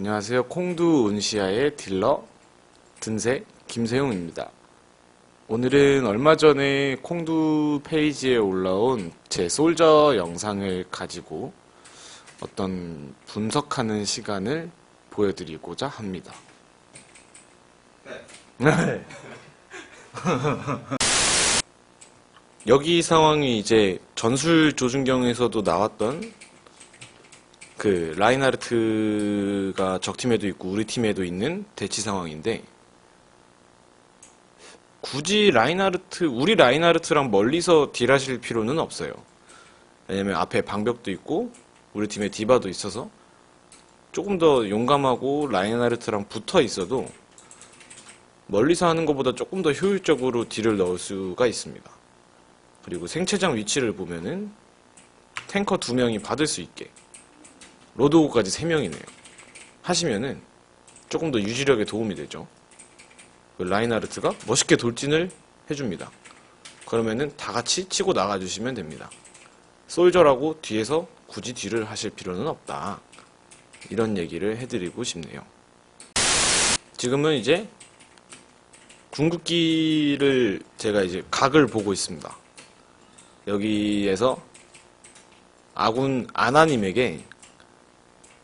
안녕하세요. 콩두 운시아의 딜러 든세 김세용입니다. 오늘은 얼마 전에 콩두 페이지에 올라온 제 솔저 영상을 가지고 어떤 분석하는 시간을 보여드리고자 합니다. 네. 여기 상황이 이제 전술 조준경에서도 나왔던 그 라인하르트가 적팀에도 있고 우리 팀에도 있는 대치 상황인데 굳이 라인하르트 우리 라인하르트랑 멀리서 딜하실 필요는 없어요. 왜냐면 앞에 방벽도 있고 우리 팀에 디바도 있어서 조금 더 용감하고 라인하르트랑 붙어 있어도 멀리서 하는 것보다 조금 더 효율적으로 딜을 넣을 수가 있습니다. 그리고 생체장 위치를 보면은 탱커 두 명이 받을 수 있게 로드오까지 3명이네요. 하시면은 조금 더 유지력에 도움이 되죠. 그 라인하르트가 멋있게 돌진을 해줍니다. 그러면은 다 같이 치고 나가주시면 됩니다. 솔저라고 뒤에서 굳이 뒤를 하실 필요는 없다. 이런 얘기를 해드리고 싶네요. 지금은 이제 궁극기를 제가 이제 각을 보고 있습니다. 여기에서 아군 아나님에게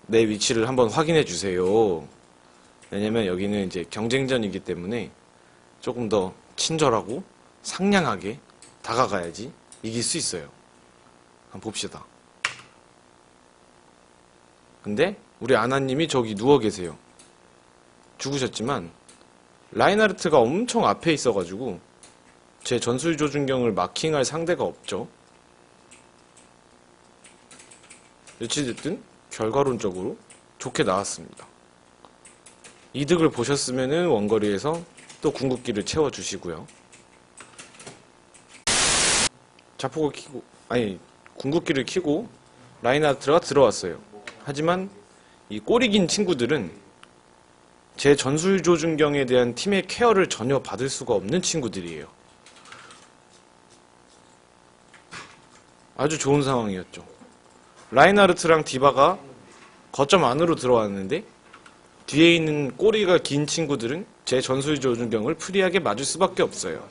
내 위치를 한번 확인해 주세요. 왜냐면 여기는 이제 경쟁전이기 때문에 조금 더 친절하고 상냥하게 다가가야지 이길 수 있어요. 한번 봅시다. 근데 우리 아나님이 저기 누워 계세요. 죽으셨지만 라인하르트가 엄청 앞에 있어가지고 제 전술 조준경을 마킹할 상대가 없죠. 어찌됐든 결과론적으로 좋게 나왔습니다. 이득을 보셨으면은 원거리에서 또 궁극기를 채워주시고요. 자폭을 키고, 아니, 궁극기를 키고 라인하르트가 들어왔어요. 하지만 이 꼬리 긴 친구들은 제 전술 조준경에 대한 팀의 케어를 전혀 받을 수가 없는 친구들이에요. 아주 좋은 상황이었죠. 라인하르트랑 디바가 거점 안으로 들어왔는데 뒤에 있는 꼬리가 긴 친구들은 제 전술 조준경을 프리하게 맞을 수밖에 없어요.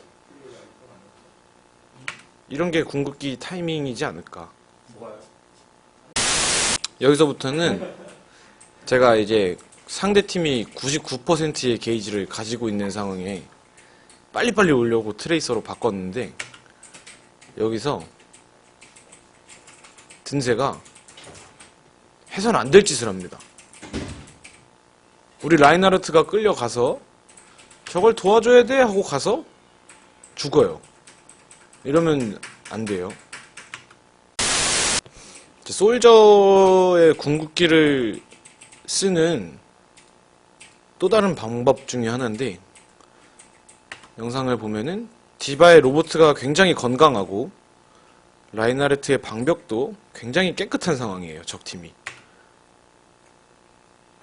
이런 게 궁극기 타이밍이지 않을까. 여기서부터는 제가 이제 상대 팀이 99%의 게이지를 가지고 있는 상황에 빨리빨리 오려고 트레이서로 바꿨는데 여기서 든세가 해선 안될 짓을 합니다. 우리 라인하르트가 끌려가서 저걸 도와줘야 돼 하고 가서 죽어요. 이러면 안 돼요. 솔저의 궁극기를 쓰는 또 다른 방법 중에 하나인데 영상을 보면은 디바의 로보트가 굉장히 건강하고 라인하르트의 방벽도 굉장히 깨끗한 상황이에요. 적팀이.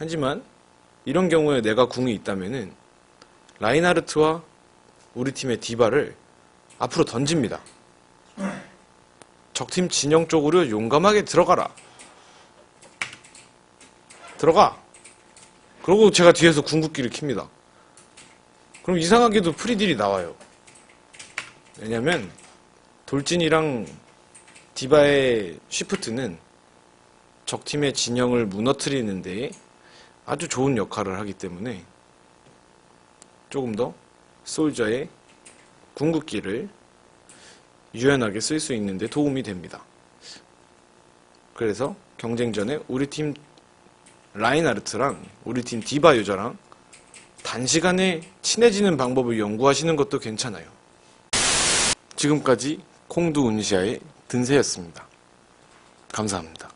하지만 이런 경우에 내가 궁이 있다면은 라인하르트와 우리 팀의 디바를 앞으로 던집니다. 적팀 진영 쪽으로 용감하게 들어가라. 들어가. 그리고 제가 뒤에서 궁극기를 킵니다. 그럼 이상하게도 프리딜이 나와요. 왜냐면 돌진이랑 디바의 쉬프트는 적팀의 진영을 무너뜨리는데 아주 좋은 역할을 하기 때문에 조금 더 솔저의 궁극기를 유연하게 쓸 수 있는데 도움이 됩니다. 그래서 경쟁전에 우리 팀 라인하르트랑 우리 팀 디바 유저랑 단시간에 친해지는 방법을 연구하시는 것도 괜찮아요. 지금까지 콩두 운시아의 든세였습니다. 감사합니다.